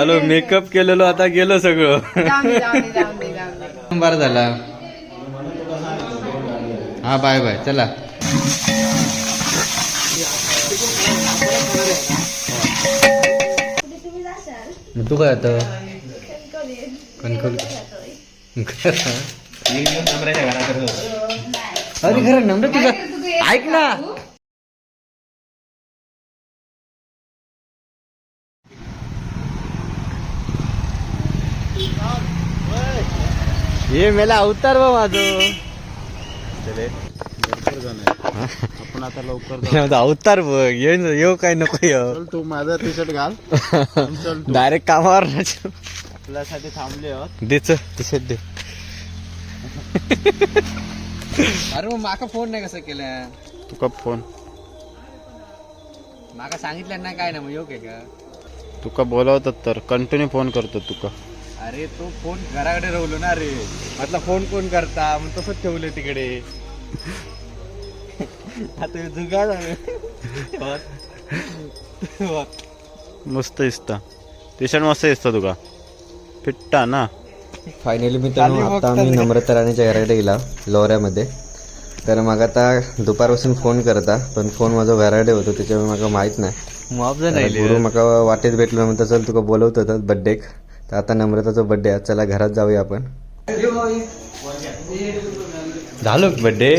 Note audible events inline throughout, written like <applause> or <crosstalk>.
झालो मेकअप केलेलो आता गेलो सगळं. बरं झाला. हा बाय बाय. चला. तू काय आता? कणकवली. अरे खरं नम्र तुझं? ऐक ना. ये मेला अवतार बा माझं. आपण आता लवकर अवतार बघ ये येऊ काय नको येऊ. चल तू माझा टी शर्ट घाल चल तू. डायरेक्ट कामावर आपल्यासाठी थांबले देच टी दे. अरे मग माका फोन नाही कसं केलं? तुका फोन. माका सांगितलं ना काय ना मग येऊ काय का? तुका बोलवतात तर कंटिन्यू फोन करतो तुका. अरे तो फोन घराकडे राहलो ना रे. म्हटलं फोन कोण करता? मग तसंच ठेवलं तिकडे. आता जुगा मस्त दिसता. टी शर्ट मस्त दिसता तुका. फिट्टा ना. फायनली मित्रांनो आता आम्ही नम्रता राणीच्या घराकडे गेला लोऱ्यामध्ये. तर मग आता दुपारपासून फोन करता पण फोन माझा घराकडे होतो त्याच्यामुळे मला माहीत नाही. गुरु म्हाका वाटेत भेटलो म्हणता चल तुका बोलवत होता बड्डेक तर आता नम्रताचा बड्डे आहे. चला घरात जाऊया आपण. झालो बड्डे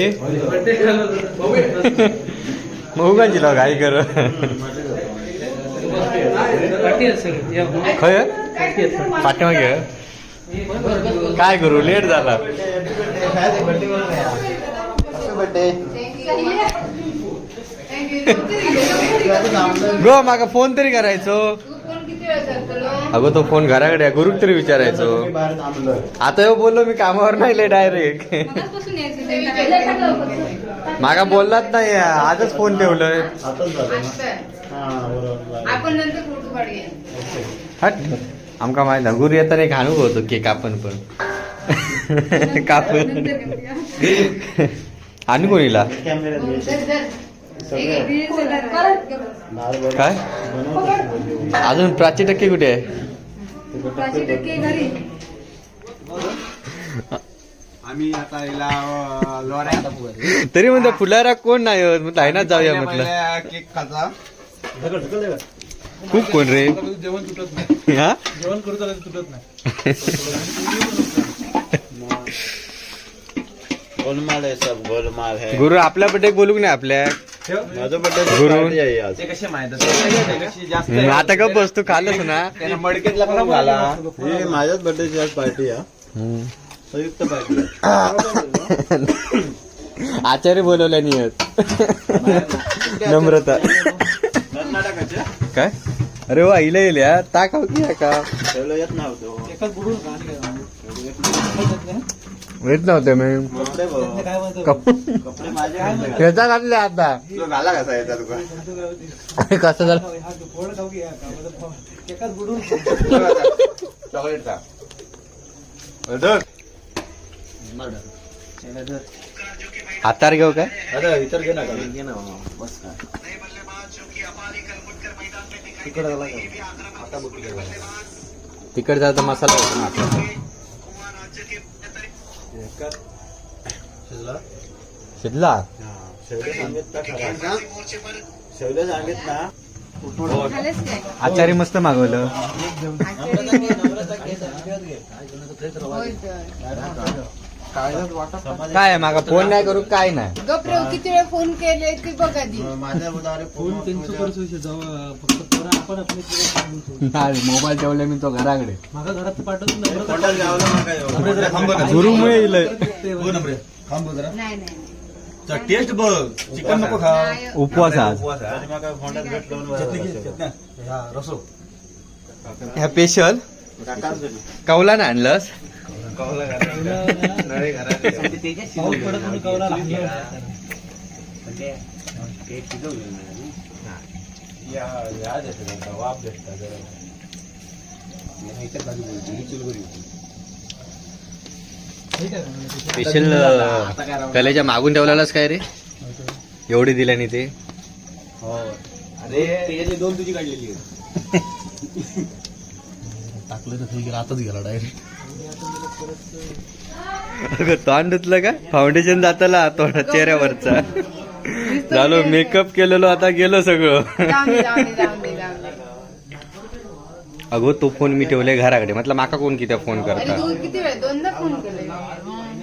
मग का जिला घाई कर? खय पाठीमागे? काय करू? लेट झाला. गो माका फोन तरी करायचो. अगो तो फोन घराकडे आहे, गुरुक तरी विचारायचो. आता यो बोललो मी कामावर नाही डायरेक्ट मागा बोललाच नाही आजच फोन ठेवलंय. हट. आमका माहीत ना गुरु येताना एक हाणू होतो केक आपण पण. <laughs> कापून. <laughs> आणि कोणीला? काय? अजून प्राची टक्के कुठे आहे? तरी म्हणतो फुलारा कोण नाही होत? म्हटलं आहे ना जाऊया म्हटलं. केक खाचा खूप कोण रे? जेवण तुटत नाही. हा? जेवण करू तर तुटत नाही. गोलमाल आहे सब गोलमाल है गुरु आपल्या बड्डे बोलू नाही आपल्या? माझं बड्डे गुरु. आज. ते कसे माहीत कशी जास्त हम्म, आता गप बसतो खाल्लंच ना. त्यानं मडकेतला पण झाला. ही माझ्याच बड्डेची आज पार्टी आहे. संयुक्त पार्टी <laughs> आचार्य बोलवल्या नाही <laughs> नम्रता. काय? अरे वा इला येईल ताक हो की का? ठेवलं येत नव्हतं. येत नव्हते. मी घातले. खेळता घातले आता. तो घाला कसा याचा तुका? कसं झालं? चॉकलेटचा हातार घेऊ काय? अरे इतर घे ना घे ना बस का तिकड जायचा मसाला होता ना. आपला. शिजला? शेवटे सांगित ना आचार्य मस्त मागवलं. काय मागा? फोन नाही करू काय नाही? गप्र किती वेळ फोन केले बघ आधी फोन मोबाईल ठेवले मी तो घराकडे. कोणाला गुरुमुळे येईल नाही नाही टेस्ट बघ. चिकन नको खा. नाही. उपवास आज. तरी मग फोंडात भेट दोन वेळा बसव. ह्या स्पेशल काकांसाठी. कौला ना आणलंस स्पेशल कलेच्या मागून ठेवलेलाच काय रे? एवढी दिल्याने ते. अरे त्याच्यातली दोन तुझी काढलेली टाकलं तर आताच गेला डायरेक्ट तोंड धुतलं का? फाउंडेशन जाताला तोंडा चेहऱ्यावरचा. झालो मेकअप केलेलो आता गेलो सगळं. अगो तो फोन मी ठेवले घराकडे. म्हटलं माका कोण किती फोन करता तू किती वेळ दोनदा फोन केले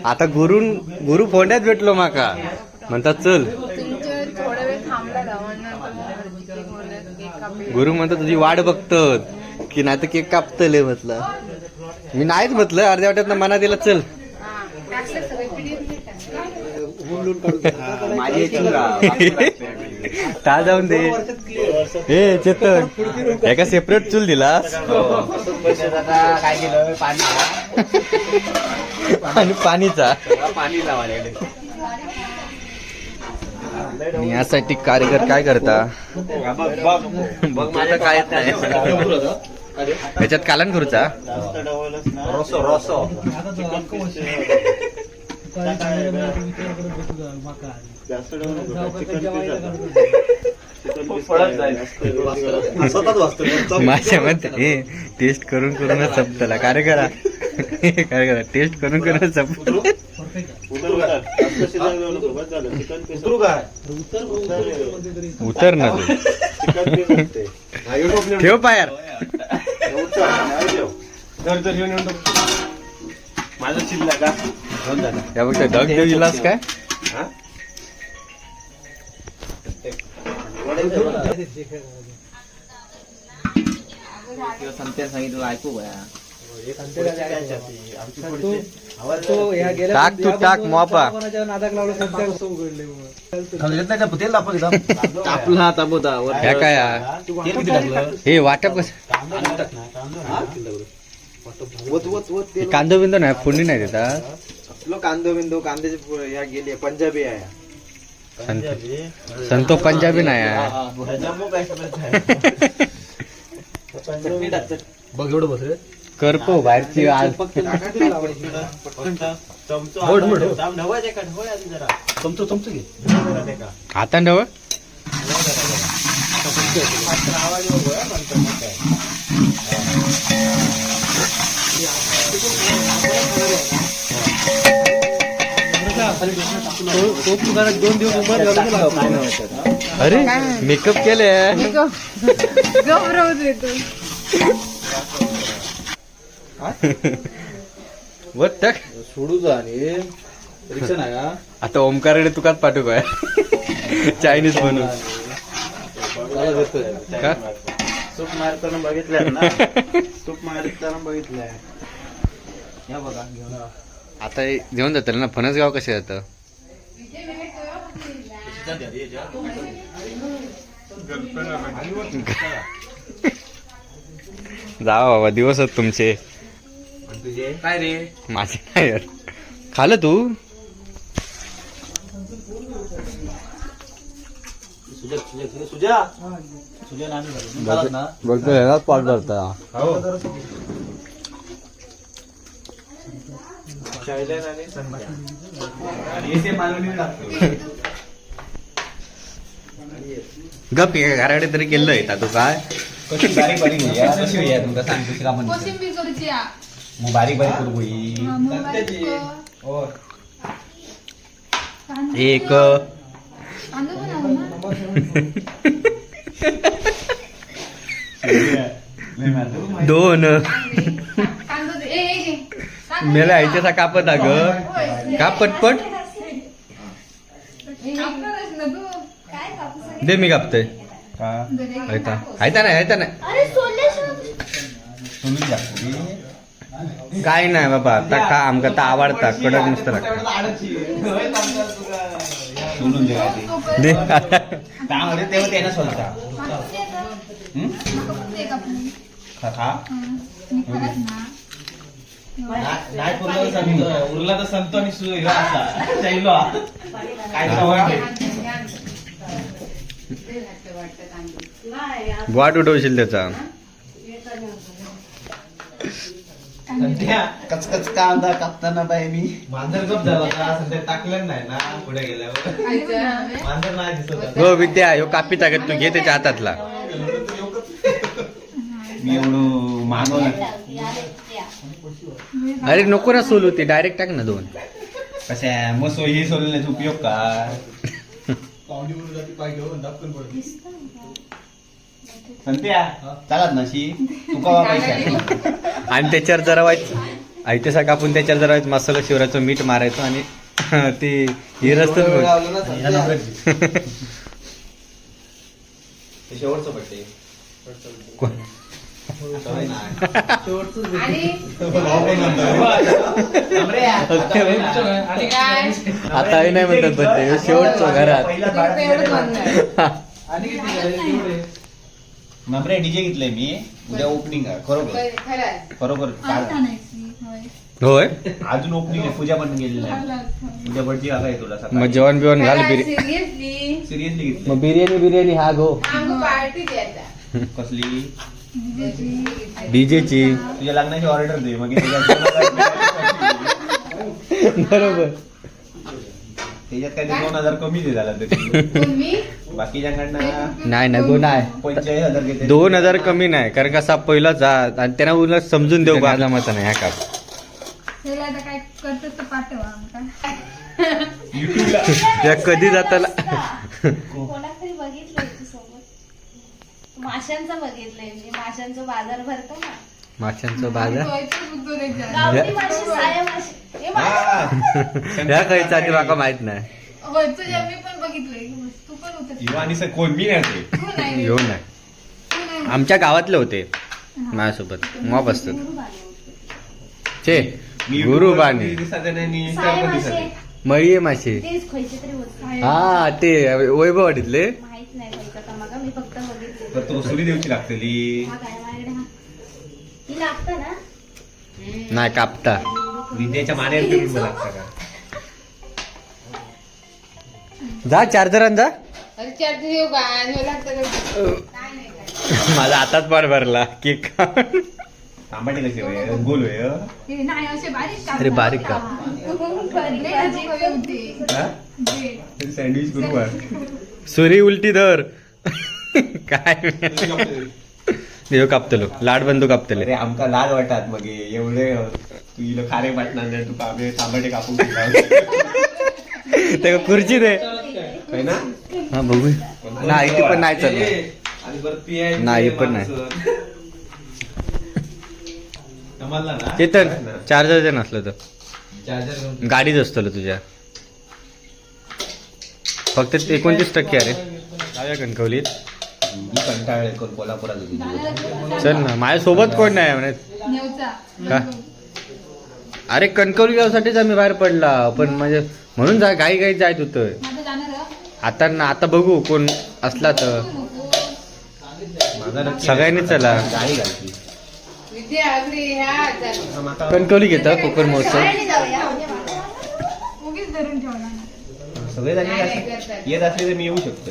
आता गुरून गुरु फोंड्यात भेटलो माका. म्हणतात चल. तुमच्या थोडा वेळ थांबला गावांना गुरु म्हणतात तुझी वाट बघतात. की नाही तर केक कापतले म्हटलं. मी नाहीच म्हटलं अर्ध्या वाट्यात मना दिला चल. माझी <laughs> ता जाऊन दे ए चेतन. एका सेपरेट चूल दिलास? काय केलं पाणी आणि पाणीचा. पाणी यासाठी कारीगर काय करता? बघ मला काय नाही याच्यात कालन करूचा रसो <laughs> रसो <laughs> माझ्या मते टेस्ट करून करूनच संपतला. काय करा? काय करा? टेस्ट करून करूनच संपत उतरू? ना तू. ठेव पायार माझं चिल्ला का? बघ धग देऊ दिलास काय? सांगितलं ऐकू बया टाक तू टाक मोपा. आता बोधा ह्या काय हा? हे वाटप कांदो बिंदो नाही फोडणी नाही देतात कांदो बिंदो कांद्याचे फुलं गेले पंजाबी आहे. संत संतो पंजाबी नाही आहे. <laughs> बघ एवढं बस रे करपो बाहेरची आज. दोन दिवस अरे मेकअप केले वर टाक सोडू जा आणि रिक्षा नाही का आता ओमकारकडे तुकाच पाठवू काय? चायनीज का? सूप मारताना बघितलंय ना. सूप मारताना बघितलंय. या बघा घेऊन या. आता घेऊन जातात ना? फणसगाव कसे जातं? जा बाबा दिवस आहेत तुमचे. काय रे? माझे नाही यार खाल्लं तू? सुजा सुजा सुजा सुजा नामी झालो ना. बघतो ह्यालाच पाठ शायलन आणि येते गप हे घराकडे तरी केलं आहे तू काय कशी बारीक बारीक होई यार कशी होई यार तुमका सांगतो शिका म्हणतो कोशिंबीर करूची आ. मग बारीक बारीक करू होई हा, मग बारीक कर. एक. कांदो पण आलो ना. दोन. कांदो दे. ए, ए, घे. मेला दे. आईच्या कापत अग. होय. का पटपट. ए, कापणारच ना तू. काय कापूस दे मी कापतोय. ऐता ऐता नाही ऐता नाही? काय नाही बाबा आता का आमका तर आवडता कडक नुसतं लागतं. दे. तेव्हा त्यांना सोडता. खा हं. नाही पुरला तर संत उरला तर संत आणि असा शैलो. काय सवय. वाट उठवशील त्याचा संध्या कचकच कांदा कापताना बाय मी मांजर गप झाला का संध्या टाकलं नाही ना पुढे गेल्यावर. मांजर नाही दिसत. हो विद्या ह्यो कापी टाकत तू घे त्याच्या हातातला मी एवढं मागवलं अरे नको ना सोलू ते डायरेक्ट टाक ना दोन. कशा मग सोयी सोलण्याचा उपयोग काय संत्या चालत नशी. तुका पैसे आणि त्याच्यावर जरा वाईट आयते सारखं आपण त्याच्यावर जरा वाईट मसाला शिवराचं मीठ मारायचो आणि <laughs> ते हे रस्तच शेवटचं पडते आणि काय आता हे नाही म्हणतात ते शेवटचं घरात. नंबरे डीजे घेतलंय मी. उद्या ओपनिंग आहे खरोखर. नाही होय. अजून ओपनिंग आहे पूजा पण गेलेली आहे. उद्या बड्डी आहे तुला मग जेवण बिवण घाल बिर्याणी सिरियसली मग बिर्याणी बिर्याणी हा गो. पार्टी कसली? डीजेची. तुझ्या लग्नाची ऑर्डर दे मग <laughs> बरोबर. त्याच्यात ते दोन हजार कमी दे झाला बाकीच्यांकडनं नाही ना गो नाही पंचेचाळीस हजार घेते. दोन हजार कमी नाही कारण कसा पहिला जा आणि त्यांना उलट समजून देऊ का जमाचा नाही ह्या का? त्याला आता काय तर पाठवा आमका. <laughs> कधी जाताला? माशांचं बघितलंय मी. माशांचा बाजार भरतो ना. माशांचा बाजार? गावठी साया हे ह्या खायचं माका माहीत नाही. तुझ्या मी पण बघितलंय तू पण होत युवा आणि सर कोण? मी नाही ते. तू नाही येऊ नाही. तू नाही आमच्या गावातले होते माझ्यासोबत. मॉप असतात. छे मी गुरु बाणी कधी दिसत नाही आणि साया Insta वर मासे. दिसत नाही. मळीये मासे. तेच खायचे तरी होत हा ते वैभव वाटीतले माहीत नाही खायचं. मी फक्त बघितले तर तो सुरी देवची लागतली. हा काय माझ्याकडे हा. ही लागतं ना? नाही कापता. विद्याच्या मानेर मला <laughs> लागतं का? जा चार्जर जा. अरे चार येऊ का? आणि मला लागतं का? काय नाही काय माझा आताच पार भरला केक तांबाटे कसे होय? गोल होय हं? नाही असे बारीक अरे बारीक का लय भाजी होते हा? जे. सँडविच करू <laughs> सुरी उलटी धर. काय? देव कापतलो. लाड बंधू कापतले. अरे आमका लाज वाटतात मग. हे. एवढे तू इलो खारे वाटणार नाही तू कामे तांबाटे कापून ठेवला. ते खुर्ची दे. है ना? हा बघू नाही ती पण नाही चाललं आणि परत पी नाही, पण नाही. ना? चेतन चार्जर जर नसलं तर. चार्जर गाडीच असतो तुझ्या. फक्त एकोणतीस टक्के अरे. जाऊया कणकवलीत. मी कंटाळले कोण कोल्हापुरात होती चल ना माझ्यासोबत कोण नाही म्हणे नेवचा का? अरे कणकवली गावासाठीच आम्ही बाहेर पडला पण म्हणजे म्हणून जा घाई घाई जायत होतं? आता ना आता बघू कोण असला तर सगळ्यांनी चला. घालती. आता कणकवली घेतं कोकण महोत्सव उगीच धरून ठेवला नाही. सगळे नाही येत. असले- तर मी येऊ शकतो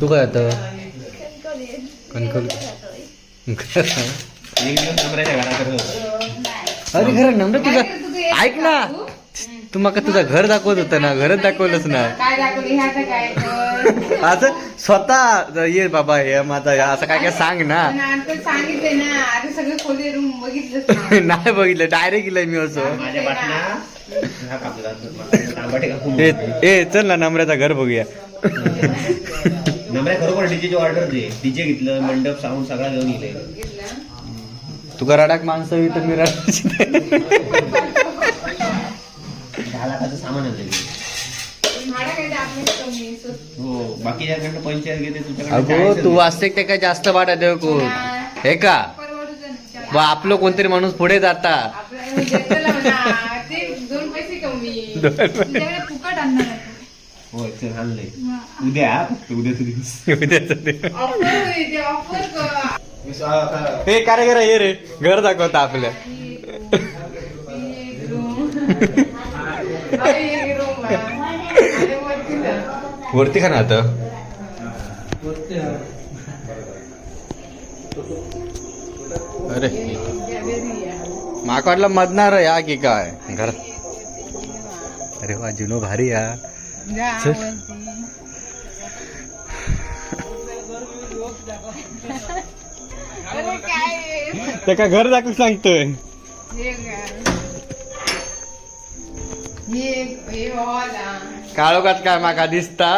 तू काय आता. एक दिवस घराकडे होतो. अरे खरं नम्र तुझा ऐक ना. तू? मका तुझं घर दाखवत होतं ना. घरच दाखवलंच ना. <laughs> असं स्वतः ये बाबा हे माझा हे असं काय काय सांग ना. सांगितले ना. <laughs> नाही बघितलं. डायरेक्ट गेलंय मी असं. ए चल ना नम्राचं घर बघूया. नंबऱ्या खरोखर डीजेची ऑर्डर दे डीजे घेतलं मंडप साऊंड सगळा घेऊन गेले. तुका रडाक माणसं येईल तर मी रडायची दहा लाखाचं सामान आणलं भाडं काय ते आपल्याला कमी स्वस्त. हो बाकीच्याकडनं पंचायत घेते तुझ्याकडे अगो तू. वाचते ते काय जास्त भाडा देव को हे का. वा आपलं कोणतरी माणूस पुढे जाता आपल्याला घेतलेलं म्हणा. ते दोन पैसे कमी तुझ्याकडे फुकट आणणार आहे तो. हो आणलंय. उद्या फक्त उद्याचा दिवस उद्याचं रे घर दाखवता आपलं एक room. अरे, एक room आहे. अरे, वरती खा ना आता अरे <laughs> Gallery आहे. माका वाटलं मधणार या की काय घर अरे वा जुनो भारी या. काय त्या घर दाखवून सांगतोय हे? हे हे हा. काळोखात काय माका दिसता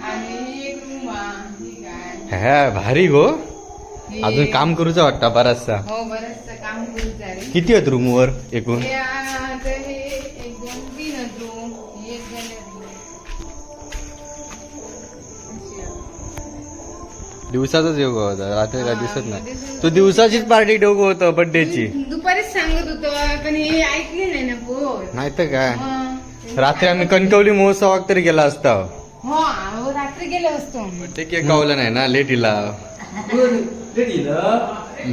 ही हा. ही हा भारी गो हे- अजून काम करूचा वाटतं बराचसा हो किती आहेत रूम वर एकूण हे आता हे एक दोन तीन दिवसाचाच योग होता रात्री काय दिसत नाही. तू दिवसाचीच पार्टी ठेवू होतं बर्थडेची दुपारीच सांगत होतो पण हे ऐकले नाही ना बोल. नाही तर काय? रात्री आम्ही कणकवली महोत्सवात तरी गेला असता. हो रात्री गेलो असतो ते केक गावला नाही ना लेट इला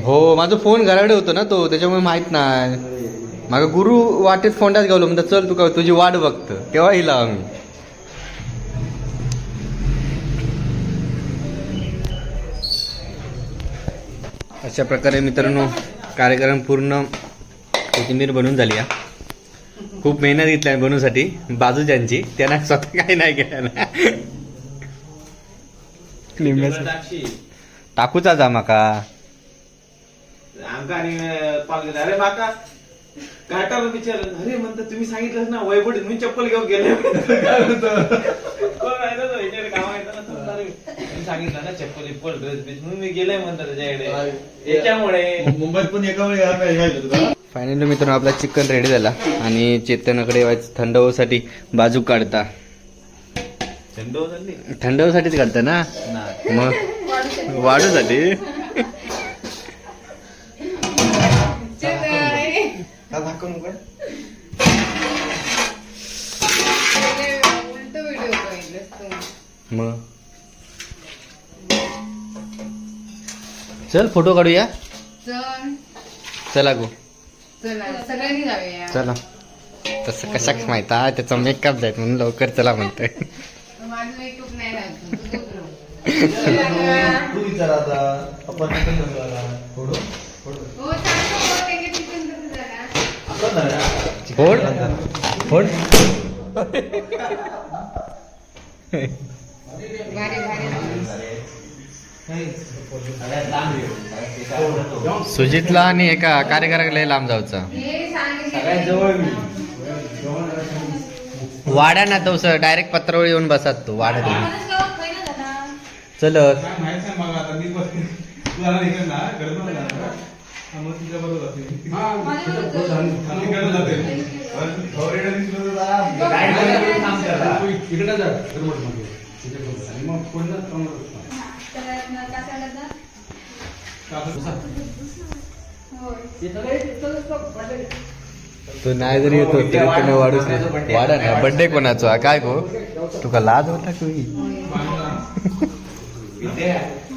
हो माझा फोन घराकडे होतो ना तो त्याच्यामुळे माहीत नाही. माझा गुरु वाटेत फोंडात गावलो म्हणतात चल तू का तुझी वाट बघत. तेव्हा इला आम्ही. अशा प्रकारे मित्रांनो कार्यक्रम पूर्ण कोथिंबीर बनून झाली हा. खूप मेहनत घेतली आहे बनवण्यासाठी बाजूच्यांची त्यांना स्वतः काही नाही केलं टाकूचा जा माका केला अरे विचार म्हणतात तुम्ही सांगितलं ना वैभट मी चप्पल घेऊन गेले. <laughs> मी सांगितलं ना चप्पल इप्पल ड्रेस बीस म्हणून मी गेलोय म्हणतात त्याच्याकडे. याच्यामुळे. मुंबईत पण एका वेळी यायला पाहिजे तुला फायनली मित्रांनो आपला चिकन रेडी झाला. आणि चेतनाकडे थंड होऊसाठी बाजू काढता. थंड झाली थंड होऊसाठीच काढता ना. मग? वाढूसाठी? उलट व्हिडिओ बघितलंस तू. मग? चल फोटो काढूया. चल. चला गो. चला सगळ्यांनी जाऊया. चला. तसं कशाक माहीत आहे? त्याचा मेकअप जायत म्हणून लवकर चला म्हणतोय. माझं मेकअप नाही राहतो. तुझं करू. तू विचार आता. आपण तिथं ठेवला. फोडू? फोडू. हो सांगतो सुजितला आणि एका कार्यक्रमाला लय लांब जाऊचा. वाड्या ना तो डायरेक्ट पत्रावर येऊन बसात तो वाड्या चल मग इकडे जा, तो नाही जरी येतो तरी त्याने वाढूच नाही. वाडा ना बर्थडे कोणाचा? हा? काय गो? तुका लाज होता की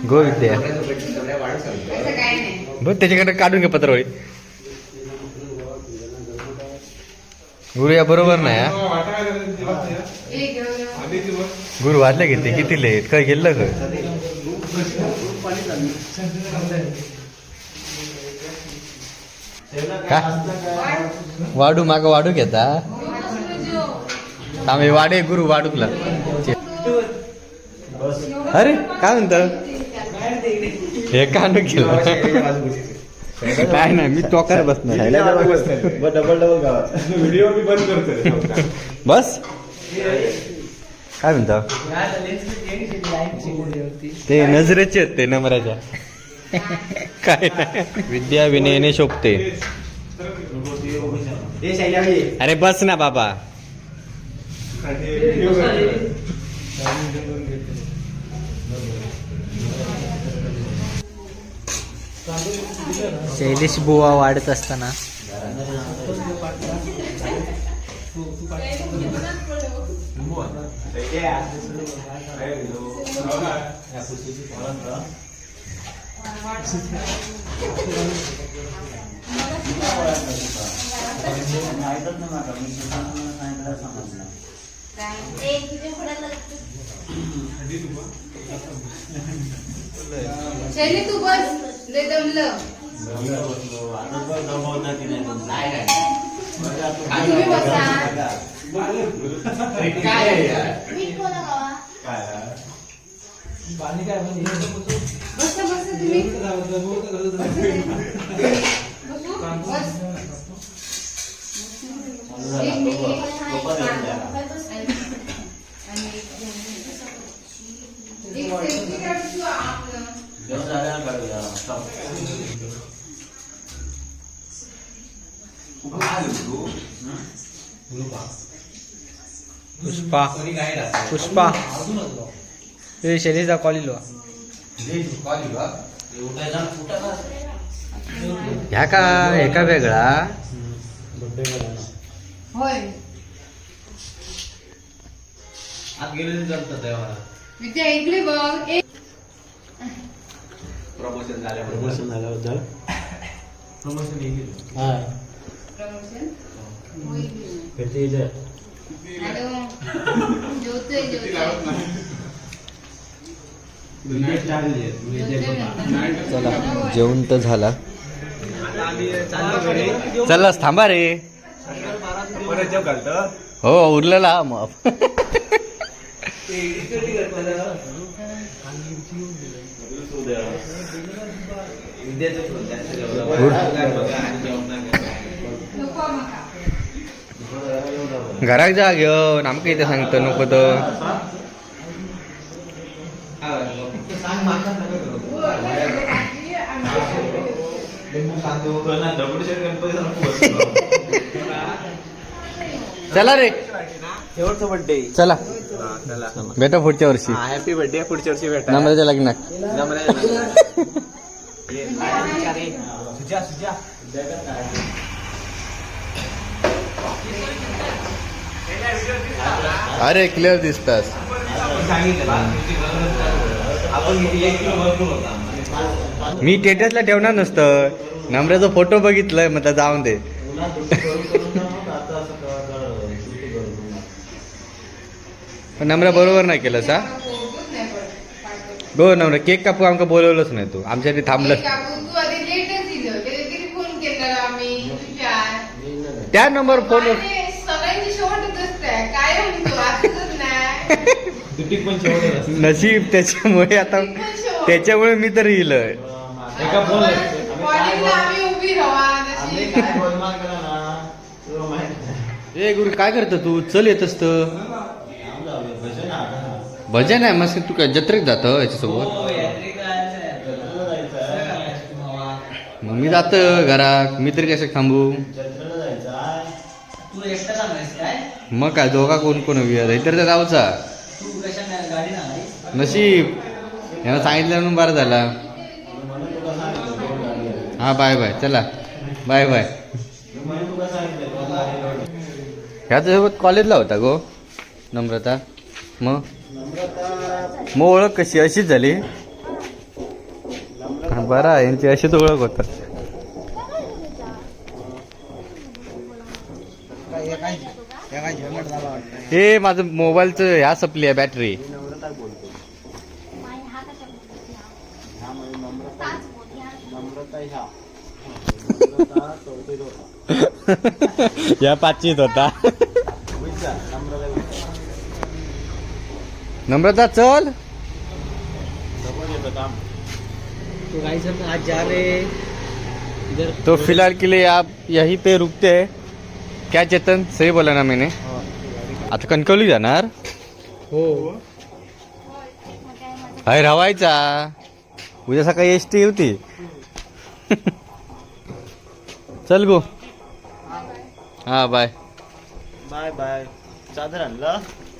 गो विद्या. असं काय नाही. बघ त्याच्याकडे काढून घे पत्रावळी. गुरु या बरोबर नाही हा? गुरु वाजले किती? किती लेत काय गेलं का? वाढू वाडू माग वाडू घेता? आम्ही वाडे गुरु वाडूकला अरे काय म्हणत? हे कांड केलं काय नाही मी टोकार बसणार डबल डबल गावात. व्हिडिओ मी बंद करतोय बस? काय म्हणता? ते नजरेचे आहेत ते नम्राच्या. काय विद्या विनयने शोभते अरे बस ना बाबा. शैलेश बुवा वाढत असताना शैली तू बस लय दमलं. तुम्ही बसा? पाणी काय बस बस तुम्ही. बस एक मिनिट एक सेल्फी काढू आपलं पुष्पा पुष्पा. ए शैलीचा कॉल इलो. ह्या का एका वेगळा? होय. आत गेले तेव्हा विद्या इकडे बघ. एक प्रमोशन झाल्यावर प्रमोशन झाल्याबद्दल. प्रमोशन येईल. प्रमोशन होईल भेटते इथे. हॅलो. जेवतोय जेवतोय. जेवतोय म्हणतो. चला जेवण तर झाला. चलस थांबा रे. परत जेव घालतं? हो उरलेला मग. घराक जा घेऊन आमका इथे सांगतो नको तर. चला रे. शेवटचा बर्थडे चला. भेटा पुढच्या वर्षी. हॅपी बर्थडे पुढच्या वर्षी भेटा. नम्रच्या लग्नात अरे क्लिअर दिसतास. मी टेटसला ठेवणार नसतं. नम्राचा फोटो बघितलाय मग जाऊन दे. पण नम्रा बरोबर नाही केलं सा. गो नम्रा. केक कापू आमका बोलवलंच नाही तू. आमच्यासाठी थांबलं त्या नंबर फोन. नशीब त्याच्यामुळे आता त्याच्यामुळे मी तर येईल. ए गुरु काय करतो तू? चल येत असत. भजन आहे मस्त तू काय जत्रेत जात याच्यासोबत? मग मी जात घरात मी तरी कसं थांबू? मग काय दोघा कोण कोण इतर तर जाऊचा नशीब. यानं सांगितलं म्हणून बरं झाला. हा बाय बाय. चला. Bye bye. ह्याच्यासोबत कॉलेजला होता गो नम्रता. मग? मग ओळख कशी? अशीच झाली. बरं यांची अशीच ओळख होतात हे माझं मोबाईलचं ह्या सपली आहे बॅटरी ह्या. <laughs> या पाचवीत होता. नम्रता चल. तो गाइस हम आज जा रहे इधर तो फिलहाल के लिए आप यहीं पे रुकते हैं। क्या चेतन? सही बोला ना मैंने। आता कणकवली जाणार हो। हाय रावायचा। उद्या सकाळी एस टी होती। <laughs> चल गो। हा बाय बाय बाय चादर आणला?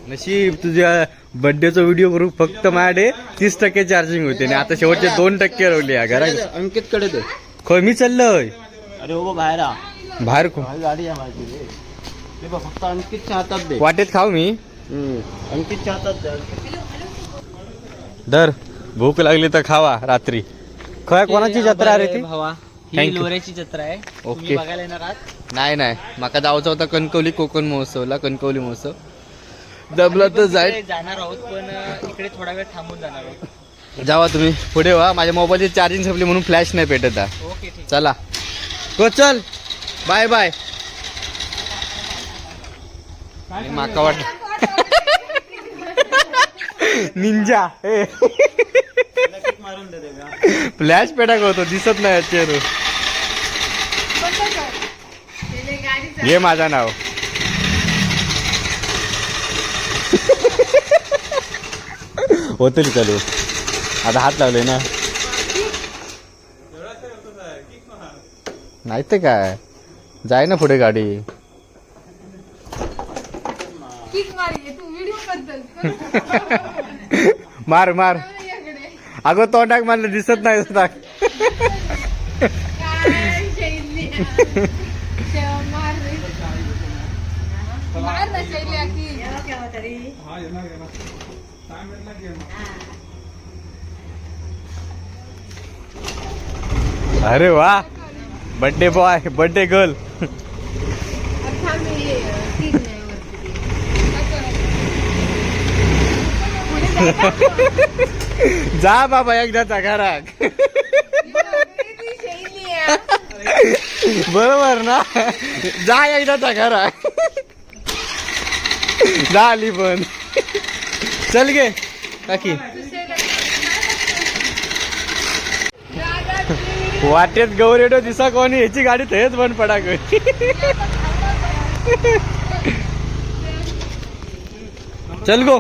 नशीब तुझ्या बर्थडेचा व्हिडिओ करू फक्त माझ्याकडे तीस टक्के चार्जिंग होते आणि आता शेवटचे दोन टक्के राहिली आहे घरा अंकित कडे दे. खोय मी चाललोय. अरे हो बाहेर आ. बाहेर खो माझी गाडी आहे माझी रे. ते बघ फक्त अंकितच्या हातात दे. वाटेत खाऊ मी. हम्म. अंकितच्या हातात दे. दर भूक लागली तर खावा रात्री. खय कोणाची जत्रा आहे रे ती? भावा Thank ही you. लोऱ्याची जत्रा आहे. तुम्ही ओके. बघायला येणार आहात. नाही नाही. माका जाऊचा होता कणकवली कोकण महोत्सवला कणकवली महोत्सव. <laughs> दबला तर जाईल. जाणार आहोत पण इकडे थोडा वेळ थांबून जाणार आहोत. जावा तुम्ही. पुढे व्हा. माझ्या मोबाईलची चार्जिंग संपली म्हणून फ्लॅश नाही पेटत. ओके ठीक चला. हो चल. बाय बाय माका वाट निंजा फ्लॅश पेटाक होतो दिसत नाही चेहरा. घे माझा नाव. होतील चालू आता हात लावले ना नाही ते काय जाय ना पुढे गाडी किक मारी तू व्हिडिओ बद्दल मार मार याकडे अगं तोंडाक मला दिसत नाही सुद्धा काय शैली शेवा मार हा. अरे वा. बर्थडे बॉय बर्थडे गर्ल जा बाबा एकदाचा घरात. <laughs> बरोबर ना? जा एकदाचा घरात. <laughs> जा आली पण. चल गे. काकी. वाटेत गौरेडो दिसा कोणी याची गाडी थेच बंद पडा गई चल गो.